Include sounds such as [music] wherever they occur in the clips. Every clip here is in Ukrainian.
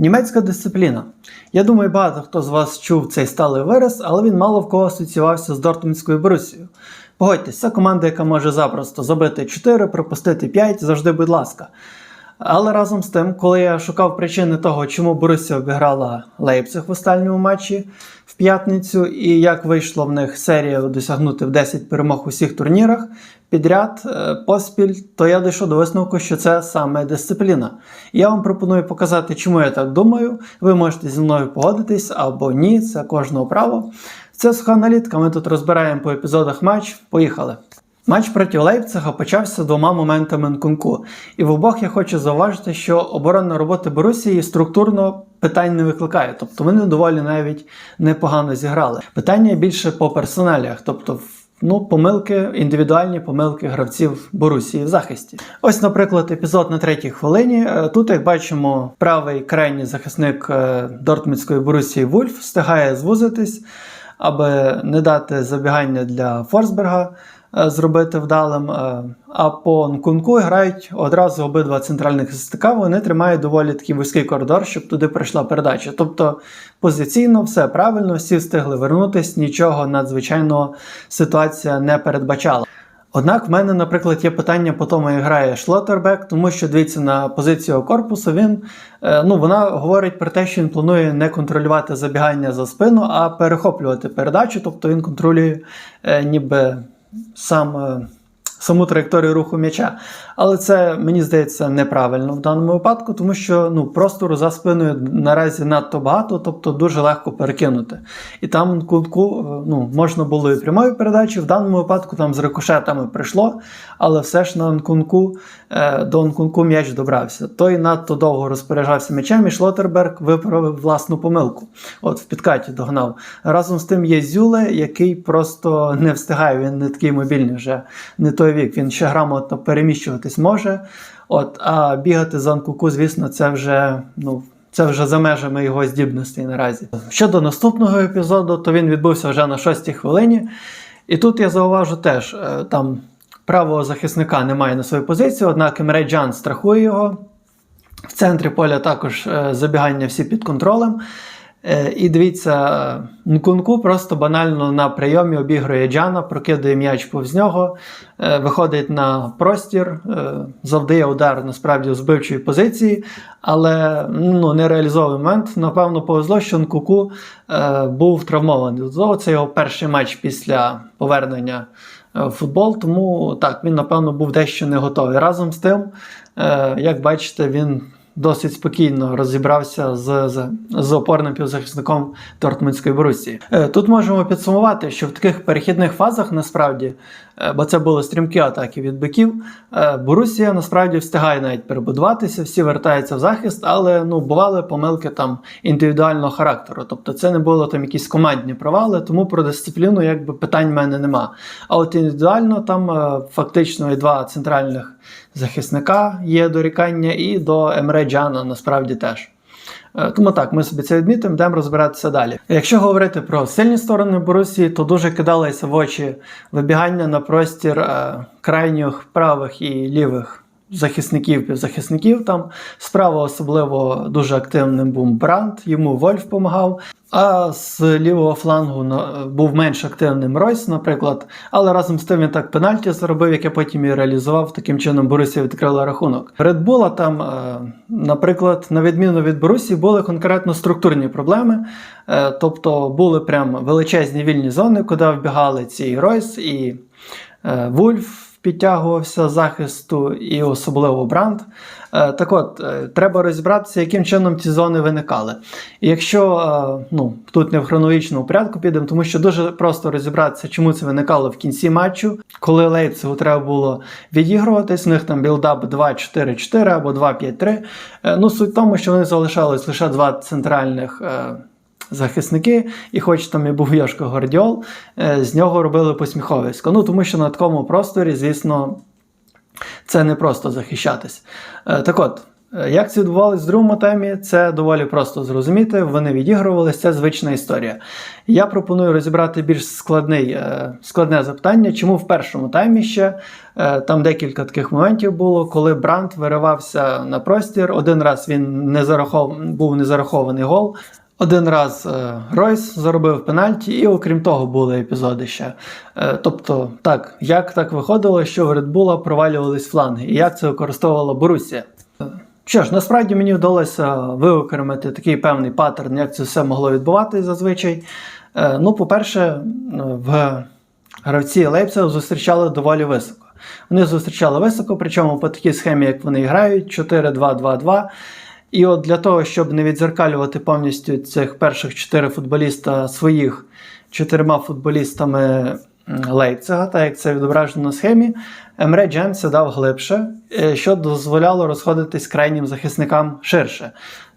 Німецька дисципліна. Я думаю, багато хто з вас чув цей сталий вираз, але він мало в кого асоціювався з Дортмундською Борусією. Погодьтесь, це команда, яка може запросто забити 4, пропустити 5, завжди, будь ласка. Але разом з тим, коли я шукав причини того, чому Борусія обіграла Лейпциг в останньому матчі п'ятницю, і як вийшло в них серія досягнути в 10 перемог у всіх турнірах підряд е, поспіль, то я дійшов до висновку, що це саме дисципліна. Я вам пропоную показати, чому я так думаю. Ви можете зі мною погодитись або ні, це кожного право. Це суха аналітика. Ми тут розбираємо по епізодах матч. Поїхали. Матч проти Лейпцига почався двома моментами Нкунку. І в обох я хочу зауважити, що оборонна робота Борусії структурно питань не викликає. Тобто вони доволі навіть непогано зіграли. Питання більше по персоналіях, тобто ну, помилки, індивідуальні помилки гравців Борусії в захисті. Ось, наприклад, епізод на третій хвилині. Е, Тут, як бачимо, правий крайній захисник е, Дортмундської Борусії Вульф встигає звузитись, аби не дати забігання для Форсберга зробити вдалим. е, А по Нкунку грають одразу обидва центральних захисника. Вони тримають доволі такий вузький коридор, щоб туди прийшла передача. Тобто позиційно все правильно, всі встигли вернутись, нічого надзвичайного ситуація не передбачала. Однак в мене, наприклад, є питання по тому, як грає Шлоттербек, тому що дивіться на позицію корпусу. Він е, ну вона говорить про те, що він планує не контролювати забігання за спину, а перехоплювати передачу. Тобто він контролює е, ніби some uh, е, Саму траєкторію руху м'яча. Але це, мені здається, неправильно в даному випадку, тому що ну, простору за спиною наразі надто багато, тобто дуже легко перекинути. І там кутку ну, можна було і прямою передачі, в даному випадку там з рикошетами прийшло, але все ж на Нкунку, е, до Нкунку м'яч добрався. Той надто довго розпоряджався м'ячем, і Шлотерберг виправив власну помилку. От в підкаті догнав. Разом з тим є Зюле, який просто не встигає, він не такий мобільний вже не той вік. Він ще грамотно переміщуватись може. От, а бігати за Нкуку, звісно, це вже ну. Це вже за межами його здібностей наразі. Щодо наступного епізоду, то він відбувся вже на шостій хвилині. І тут я зауважу теж, е, там правого захисника немає на своїй позиції, однак Емре Джан страхує його. В центрі поля також е, забігання всі під контролем. Е, І дивіться, е, Нкунку просто банально на прийомі обігрує Джана, прокидає м'яч повз нього, е, виходить на простір, завдає удар насправді з збивчої позиції, але ну, не реалізовує момент. Напевно, повезло, що Нкуку був травмований. Це його перший матч після повернення в футбол, тому так, він, напевно, був дещо не готовий. Разом з тим, як бачите, він досить спокійно розібрався з, з, з опорним півзахисником Дортмундської Борусії. Е, Тут можемо підсумувати, що в таких перехідних фазах насправді, бо це були стрімкі атаки від биків, е, Борусія насправді встигає навіть перебудуватися, всі вертаються в захист, але ну бували помилки там індивідуального характеру. Тобто це не було там якісь командні провали, тому про дисципліну якби питань в мене нема. А от індивідуально там е, фактично і два центральних захисника є дорікання, і до Емре Джана насправді теж. Е, Тому так, ми собі це відмітимо, йдемо розбиратися далі. Якщо говорити про сильні сторони Борусії, то дуже кидалися в очі вибігання на простір е, крайніх правих і лівих захисників, півзахисників. Там справа особливо дуже активним був Бранд, йому Вольф допомагав. А з лівого флангу був менш активним Ройс, наприклад. Але разом з тим він так пенальті заробив, яке потім і реалізував. Таким чином Борусія відкрила рахунок. Bull там, е, наприклад, на відміну від Борусії, були конкретно структурні проблеми. Е, Тобто були прям величезні вільні зони, куди вбігали ці Ройс і е, Вульф підтягувався захисту, і особливо Бранд. Е, Так от, е, треба розібратися, яким чином ці зони виникали. Якщо е, ну, тут не в хронологічному порядку підемо, тому що дуже просто розібратися, чому це виникало в кінці матчу, коли Лейпцигу треба було відігруватись, у них там білдап 2-4-4 або 2-5-3. Е, Ну, суть в тому, що вони залишались лише два центральних. Захисники, і хоч там і був Йошко Гордіол, е, з нього робили посміховисько. Ну тому що на такому просторі, звісно, це не просто захищатись. Е, Так от, Е, Як це відбувалося в другому таймі, це доволі просто зрозуміти. Вони відігрувалися, це звична історія. Я пропоную розібрати більш складний, складне запитання, чому в першому таймі ще там декілька таких моментів було, коли Брант виривався на простір. Один раз він не зарахов... був незарахований гол. Один раз е, Ройс заробив пенальті, і окрім того, були епізоди ще. Е, тобто, так, як так виходило, що в Bull провалювались фланги, і як це використовувала Борусія? Що ж, насправді мені вдалося виокремити такий певний паттерн, як це все могло відбуватися зазвичай. Е, Ну, по-перше, в гравці Лейпциг зустрічали доволі високо. Вони зустрічали високо, причому по такій схемі, як вони грають, 4-2-2-2. І от для того, щоб не відзеркалювати повністю цих перших чотири футболіста своїх чотирма футболістами Лейпцига, так як це відображено на схемі, Емре Джен сідав глибше, е, що дозволяло розходитись крайнім захисникам ширше.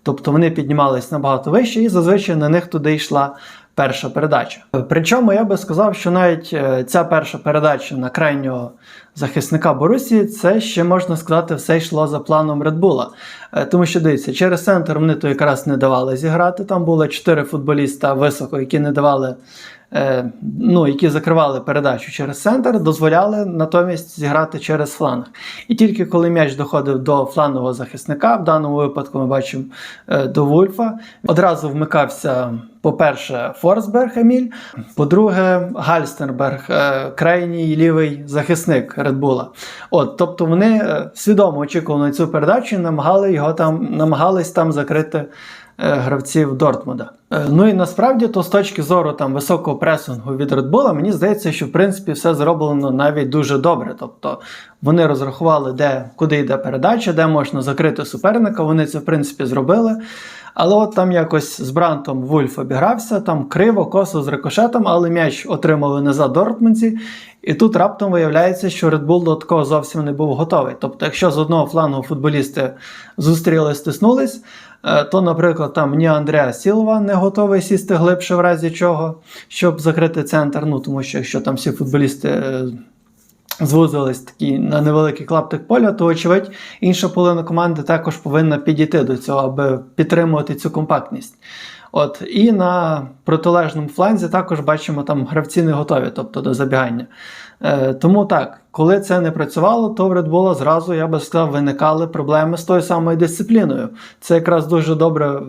Тобто вони піднімались набагато вище, і зазвичай на них туди йшла перша передача. Причому я би сказав, що навіть е, ця перша передача на крайнього захисника Борусії, це ще можна сказати, все йшло за планом Редбула. Тому що дивіться, через центр вони то якраз не давали зіграти. Там було чотири футболіста високо, які не давали. е, Ну, які закривали передачу через центр, дозволяли натомість зіграти через фланг. І тільки коли м'яч доходив до флангового захисника, в даному випадку ми бачимо е, до Вульфа, одразу вмикався, по-перше, Форсберг Еміль, по-друге, Гальстерберг, е, крайній лівий захисник Редбула. От, тобто вони е, свідомо очікували на цю передачу намагали його там, намагались там закрити е, гравців Дортмунда. Е, Ну і насправді, то з точки зору там високого пресингу від Red Bull, мені здається, що в принципі все зроблено навіть дуже добре. Тобто вони розрахували, де куди йде передача, де можна закрити суперника. Вони це в принципі зробили. Але от там якось з Брантом Вульф обігрався, там криво, косо з рикошетом, але м'яч отримали назад Дортмунці. І тут раптом виявляється, що Red Bull до такого зовсім не був готовий. Тобто, якщо з одного флангу футболісти зустріли, стиснулись, е, то, наприклад, там ні Андреа Сілва не готовий сісти глибше, в разі чого, щоб закрити центр. Ну тому що якщо там всі футболісти. е, Звузились такі на невеликий клаптик поля, то, очевидь, інша половина команди також повинна підійти до цього, аби підтримувати цю компактність. От, І на протилежному фланзі також бачимо, там гравці не готові, тобто до забігання. Е, тому так, коли це не працювало, то в Red Bull зразу, я би сказав, виникали проблеми з тою самою дисципліною. Це якраз дуже добре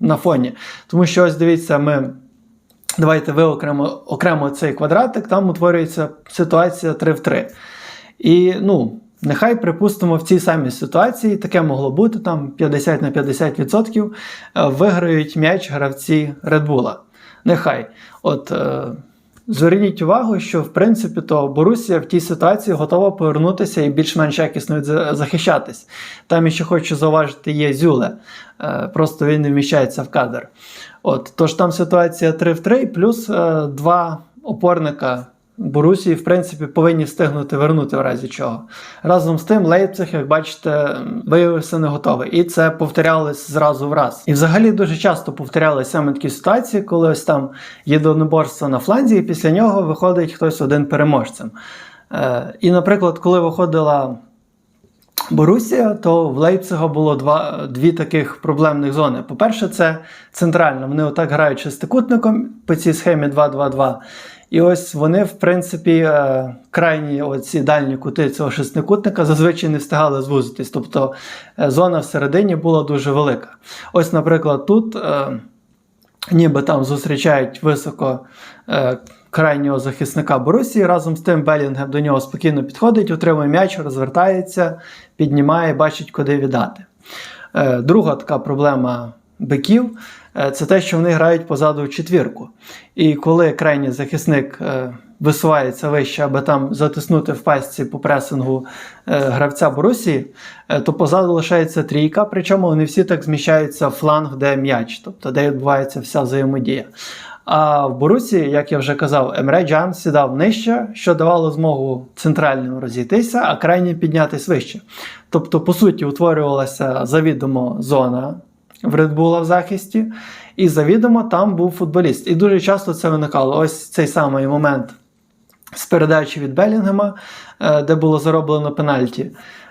на фоні. Тому що ось дивіться, ми. Давайте виокремо окремо цей квадратик, там утворюється ситуація 3 в 3. І ну, нехай припустимо, в цій самій ситуації таке могло бути там 50 на 50% е, виграють м'яч гравці Red Bull. Нехай. От е, зверніть увагу, що в принципі то Борусія в тій ситуації готова повернутися і більш-менш якісно захищатись. Там ще хочу зауважити, є Зюле. Е, просто він не вміщається в кадр. От, тож там ситуація 3 в 3, плюс е, два опорника Борусії, в принципі, повинні встигнути вернути в разі чого. Разом з тим, Лейпциг, як бачите, виявився не готовий. І це повторялось зразу в раз. І взагалі дуже часто повторялися саме такі ситуації, коли ось там є доноборство на фланзі, і після нього виходить хтось один переможцем. Е, і, наприклад, коли виходила Борусія, то в Лейпцига було два, дві таких проблемних зони. По-перше, це центральна. Вони отак грають шестикутником по цій схемі 2-2-2. І ось вони, в принципі, е, крайні оці дальні кути цього шестикутника зазвичай не встигали звузитись. Тобто е, зона всередині була дуже велика. Ось, наприклад, тут. е, ніби там зустрічають високо крайнього захисника Борусії. Разом з тим Белінгем до нього спокійно підходить, отримує м'яч, розвертається, піднімає, бачить, куди віддати. Друга така проблема биків це те, що вони грають позаду четвірку. І коли крайній захисник е, висувається вище, аби там затиснути в пастці по пресингу е, гравця Борусії, е, то позаду лишається трійка, причому вони всі так зміщаються в фланг, де м'яч, тобто де відбувається вся взаємодія. А в Борусі, як я вже казав, Емре Джан сідав нижче, що давало змогу центральним розійтися, а крайнім піднятись вище. Тобто, по суті, утворювалася завідомо зона в Red Bull в захисті, і завідомо там був футболіст. І дуже часто це виникало. Ось цей самий момент з передачі від Белінгема, е, де було зароблено пенальті.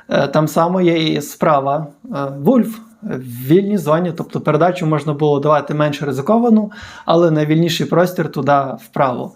Е, Там само є і справа е, Вульф в вільній зоні, тобто передачу можна було давати менш ризиковану, але найвільніший простір туди вправо.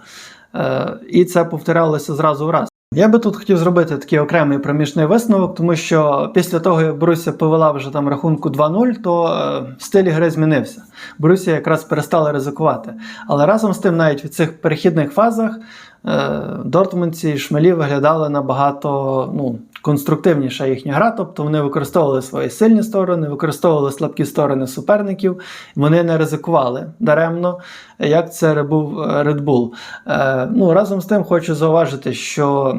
І це повторялося зразу в раз. Я би тут хотів зробити такий окремий проміжний висновок, тому що після того, як Боруся повела вже там рахунку 2-0, то е, стиль гри змінився. Боруся якраз перестала ризикувати. Але разом з тим, навіть в цих перехідних фазах е, Дортмундці і Шмелі виглядали набагато ну, конструктивніша їхня гра, тобто вони використовували свої сильні сторони, використовували слабкі сторони суперників, вони не ризикували даремно, як це був е, Red Bull. Е, ну, разом з тим хочу зауважити, що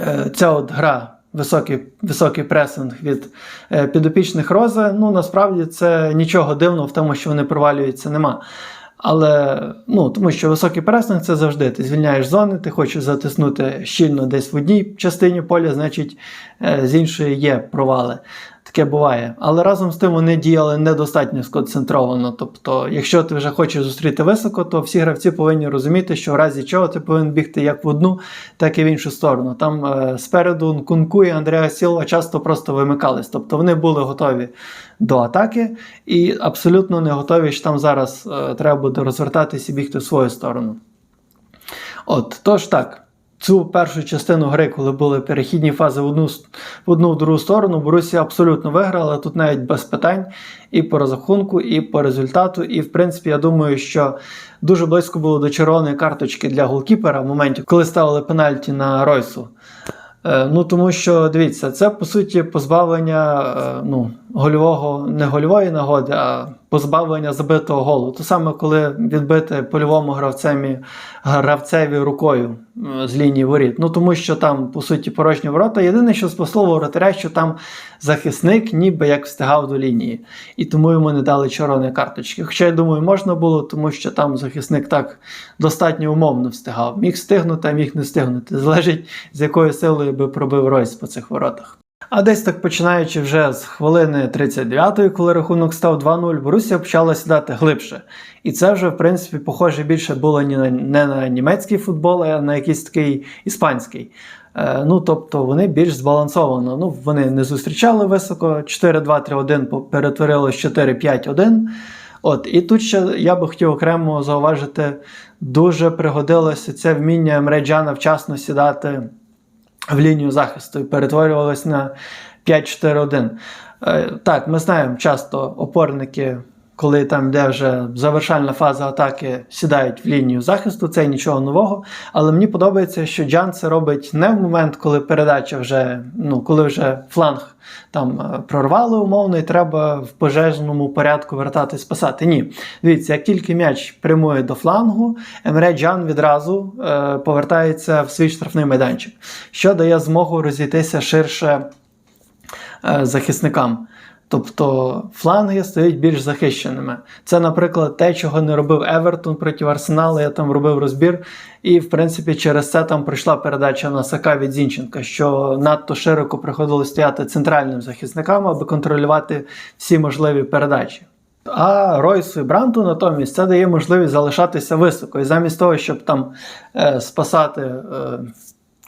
е, ця от гра. Високий, високий пресинг від е, підопічних рози. Ну насправді це нічого дивного в тому, що вони провалюються, нема. Але ну, тому що високий пресинг це завжди. Ти звільняєш зони, ти хочеш затиснути щільно десь в одній частині поля, значить е, з іншої є провали. Таке буває. Але разом з тим вони діяли недостатньо сконцентровано. Тобто, якщо ти вже хочеш зустріти високо, то всі гравці повинні розуміти, що в разі чого ти повинен бігти як в одну, так і в іншу сторону. Там е, спереду Нкунку і Андреа Сілва часто просто вимикались. Тобто вони були готові до атаки і абсолютно не готові, що там зараз е, треба буде розвертатися і бігти в свою сторону. От, тож так. Цю першу частину гри, коли були перехідні фази в одну в одну в другу сторону, Борусія абсолютно виграла. Тут навіть без питань і по розрахунку, і по результату. І в принципі, я думаю, що дуже близько було до червоної карточки для голкіпера в моменті, коли ставили пенальті на Ройсу. Е, Ну, тому що дивіться, це по суті позбавлення е, ну, гольового, не гольової нагоди, а позбавлення забитого голу. То саме, коли відбити польовому гравцеві, гравцеві рукою е, з лінії воріт. Ну тому що там, по суті, порожні ворота. Єдине, що спасло воротаря, що там захисник ніби як встигав до лінії. І тому йому не дали червоної карточки. Хоча, я думаю, можна було, тому що там захисник так достатньо умовно встигав. Міг встигнути, а міг не встигнути. Залежить, з якою силою би пробив Ройс по цих воротах. А десь так починаючи вже з хвилини 39-ї, коли рахунок став 2-0, Борусія почала сідати глибше. І це вже, в принципі, похоже більше було не на, не на німецький футбол, а на якийсь такий іспанський. Е, ну, тобто вони більш збалансовано. Ну, вони не зустрічали високо, 4-2-3-1 перетворилось 4-5-1. От, і тут ще я би хотів окремо зауважити, дуже пригодилося це вміння Мреджана вчасно сідати в лінію захисту і перетворювалось на 5-4-1. Е, Так, ми знаємо, часто опорники, коли там йде вже завершальна фаза атаки, сідають в лінію захисту, це нічого нового. Але мені подобається, що Джан це робить не в момент, коли передача вже, ну, коли вже фланг там е, прорвали умовно, і треба в пожежному порядку вертатись спасати. Ні. Дивіться, як тільки м'яч прямує до флангу, Емре Джан відразу е, повертається в свій штрафний майданчик, що дає змогу розійтися ширше е, захисникам. Тобто фланги стають більш захищеними. Це, наприклад, те, чого не робив Евертон проти Арсеналу. Я там робив розбір, і в принципі через це там пройшла передача на Сака від Зінченка, що надто широко приходилось стояти центральним захисникам, аби контролювати всі можливі передачі. А Ройсу і Бранту натомість це дає можливість залишатися високо. І замість того, щоб там е, спасати. Е,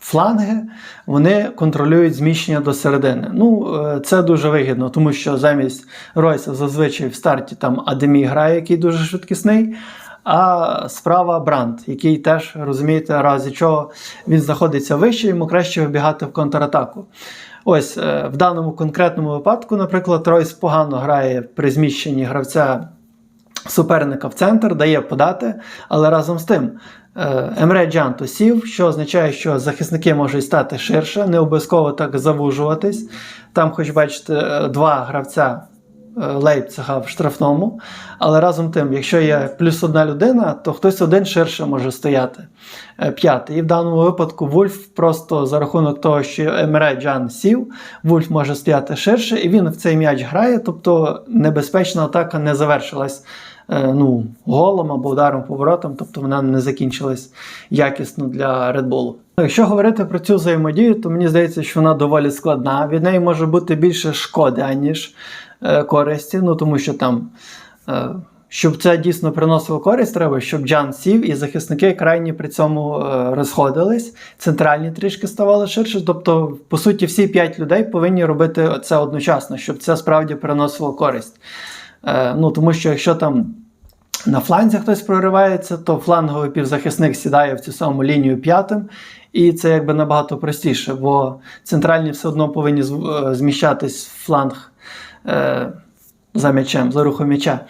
фланги, вони контролюють зміщення до середини. Ну, е, це дуже вигідно, тому що замість Ройса зазвичай в старті там Адемі грає, який дуже швидкісний. А справа Бранд, який теж розумієте, разі чого він знаходиться вище, йому краще вибігати в контратаку. Ось е, в даному конкретному випадку, наприклад, Ройс погано грає при зміщенні гравця суперника в центр, дає подати, але разом з тим. Емре Джанто сів, що означає, що захисники можуть стати ширше, не обов'язково так завужуватись. Там, хоч бачите, е, два гравця е, Лейпцига в штрафному. Але разом тим, якщо є плюс одна людина, то хтось один ширше може стояти. Е, П'ятий. І в даному випадку Вульф просто за рахунок того, що Емре Джан сів, Вульф може стояти ширше, і він в цей м'яч грає, тобто небезпечна атака не завершилась. Е, Ну, голом або ударом поворотом, тобто вона не закінчилась якісно для Red Bull. Якщо говорити про цю взаємодію, то мені здається, що вона доволі складна. Від неї може бути більше шкоди, аніж е, користі, ну тому що там. Е, щоб це дійсно приносило користь, треба, щоб Джан сів і захисники крайні при цьому розходились, центральні трішки ставали ширше. Тобто, по суті, всі п'ять людей повинні робити це одночасно, щоб це справді приносило користь. Е, ну, Тому що якщо там на фланзі хтось проривається, то фланговий півзахисник сідає в цю саму лінію п'ятим, і це якби набагато простіше, бо центральні все одно повинні е, зміщатись в фланг е, за м'ячем, за рухом м'яча.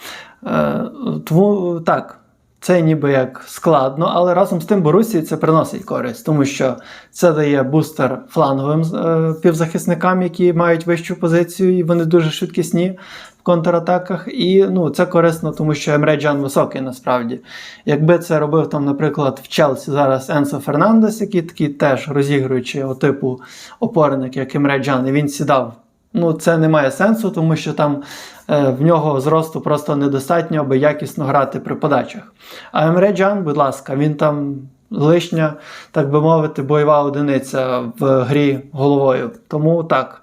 Тому так. Це ніби як складно, але разом з тим Борусії це приносить користь, тому що це дає бустер фланговим е, півзахисникам, які мають вищу позицію, і вони дуже швидкісні в контратаках. І ну, це корисно, тому що Емре Джан високий насправді. Якби це робив там, наприклад, в Челсі зараз Енсо Фернандес, який такий теж розігруючий типу опорник, як Емре Джан, і він сідав. Ну, це не має сенсу, тому що там е, в нього зросту просто недостатньо, аби якісно грати при подачах. А Емре Джан, будь ласка, він там лишня, так би мовити, бойова одиниця в грі головою. Тому так,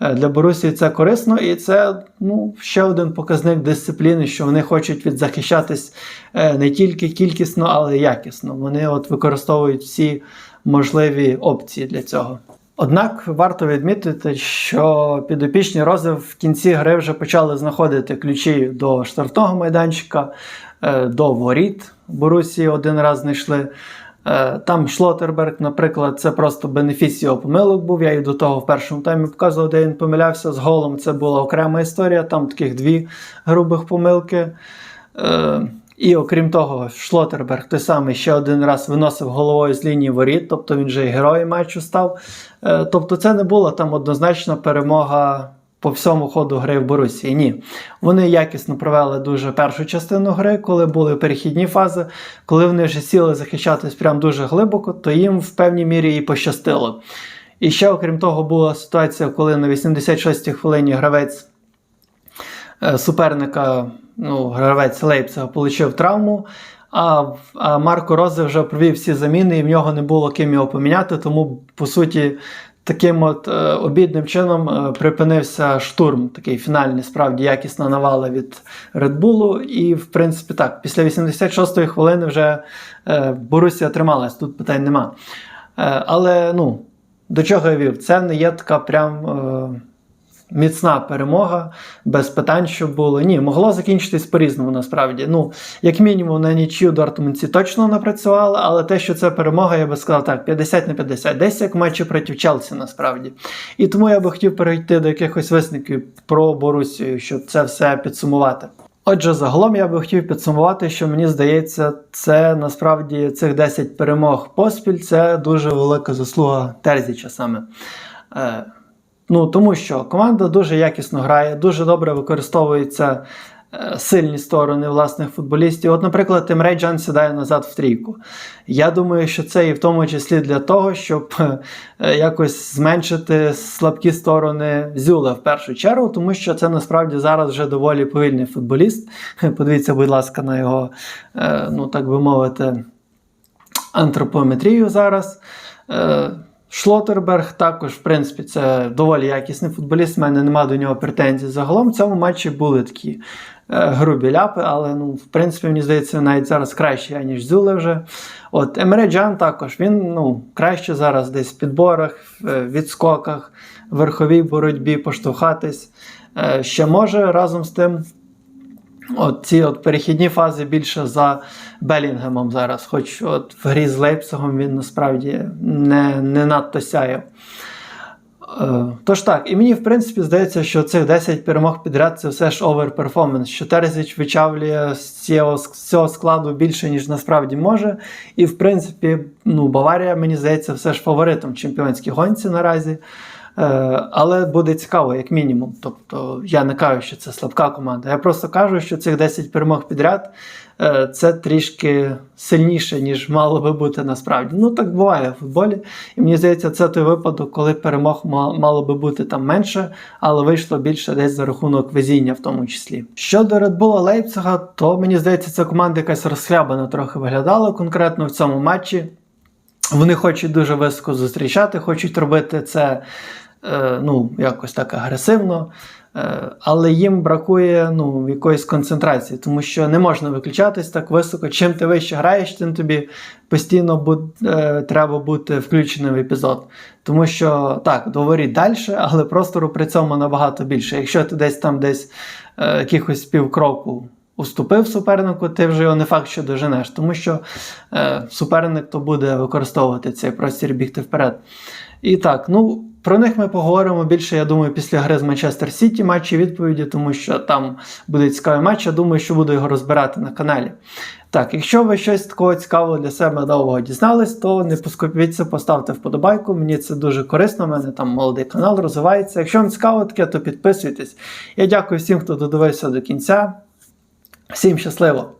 е, для Борусії це корисно, і це ну, ще один показник дисципліни, що вони хочуть відзахищатись е, не тільки кількісно, але й якісно. Вони от використовують всі можливі опції для цього. Однак варто відмітити, що підопічні рози в кінці гри вже почали знаходити ключі до штрафного майданчика, е, до воріт Борусії один раз знайшли. Е, Там Шлотерберг, наприклад, це просто бенефіс його помилок був. Я і до того в першому таймі показував, де він помилявся з голом. Це була окрема історія, там таких дві грубих помилки. І окрім того, Шлотерберг той самий ще один раз виносив головою з лінії воріт, тобто він вже і героєм матчу став. Е, Тобто це не була там однозначна перемога по всьому ходу гри в Борусії. Ні. Вони якісно провели дуже першу частину гри, коли були перехідні фази. Коли вони вже сіли захищатись прям дуже глибоко, то їм в певній мірі і пощастило. І ще, окрім того, була ситуація, коли на 86-й хвилині гравець суперника, ну, гравець Лейпцига, отримав травму. А, Марко Розе вже провів всі заміни, і в нього не було ким його поміняти. Тому, по суті, таким от е, обідним чином е, припинився штурм, такий фінальний, справді якісна навала від Bull. І, в принципі, так, після 86-ї хвилини вже е, Борусія трималась, тут питань нема. Е, але ну, до чого я вів? Це не є така прям. Е, міцна перемога, без питань, що було. Ні, могло закінчитись по-різному насправді. Ну, як мінімум, на нічию Дортмундці точно напрацювали, але те, що це перемога, я би сказав так, 50 на 50, десь як матчі проти Челсі, насправді. І тому я би хотів перейти до якихось висновків про Борусію, щоб це все підсумувати. Отже, загалом я би хотів підсумувати, що мені здається, це насправді цих 10 перемог поспіль це дуже велика заслуга Терзіча саме. Ну, тому що команда дуже якісно грає, дуже добре використовуються е, сильні сторони власних футболістів. От, наприклад, Емре Джан сідає назад в трійку. Я думаю, що це і в тому числі для того, щоб е, якось зменшити слабкі сторони Зюла в першу чергу, тому що це насправді зараз вже доволі повільний футболіст. [laughs] Подивіться, будь ласка, на його, е, ну так би мовити, антропометрію зараз. Е, Шлотерберг також, в принципі, це доволі якісний футболіст. У мене немає до нього претензій. Загалом в цьому матчі були такі е, грубі ляпи, але ну, в принципі, мені здається, навіть зараз краще, ніж Зюле вже. От Емре Джан також він ну, краще зараз десь в підборах, в відскоках, в верховій боротьбі поштовхатись. Е, ще може разом з тим. От ці от перехідні фази більше за Белінгемом зараз, хоч от в грі з Лейпцигом він насправді не, не надто сяяв. Е, Тож так, і мені в принципі здається, що цих 10 перемог підряд це все ж оверперформанс, що Терзіч вичавлює з цього, з цього складу більше, ніж насправді може. І в принципі, ну, Баварія, мені здається, все ж фаворитом чемпіонській гонці наразі. Е, Але буде цікаво, як мінімум. Тобто я не кажу, що це слабка команда. Я просто кажу, що цих 10 перемог підряд е, це трішки сильніше, ніж мало би бути насправді. Ну так буває в футболі. І мені здається, це той випадок, коли перемог мало би бути там менше, але вийшло більше десь за рахунок везіння в тому числі. Щодо Red Bull Лейпцига, то мені здається, ця команда якась розхлябана трохи виглядала конкретно в цьому матчі. Вони хочуть дуже високо зустрічати, хочуть робити це ну, якось так агресивно. Е, Але їм бракує ну, якоїсь концентрації, тому що не можна виключатись так високо. Чим ти вище граєш, тим тобі постійно буд, е, треба бути включеним в епізод. Тому що так, говоріть далі, але простору при цьому набагато більше. Якщо ти десь там десь е, якихось півкроку уступив супернику, ти вже його не факт, що доженеш, тому що е, суперник то буде використовувати цей простір бігти вперед. І так, ну. Про них ми поговоримо більше, я думаю, після гри з Манчестер Сіті матчі відповіді, тому що там буде цікавий матч. Я думаю, що буду його розбирати на каналі. Так, якщо ви щось такого цікавого для себе нового дізнались, то не поскупіться, поставте вподобайку. Мені це дуже корисно. У мене там молодий канал розвивається. Якщо вам цікаво таке, то підписуйтесь. Я дякую всім, хто додивився до кінця. Всім щасливо!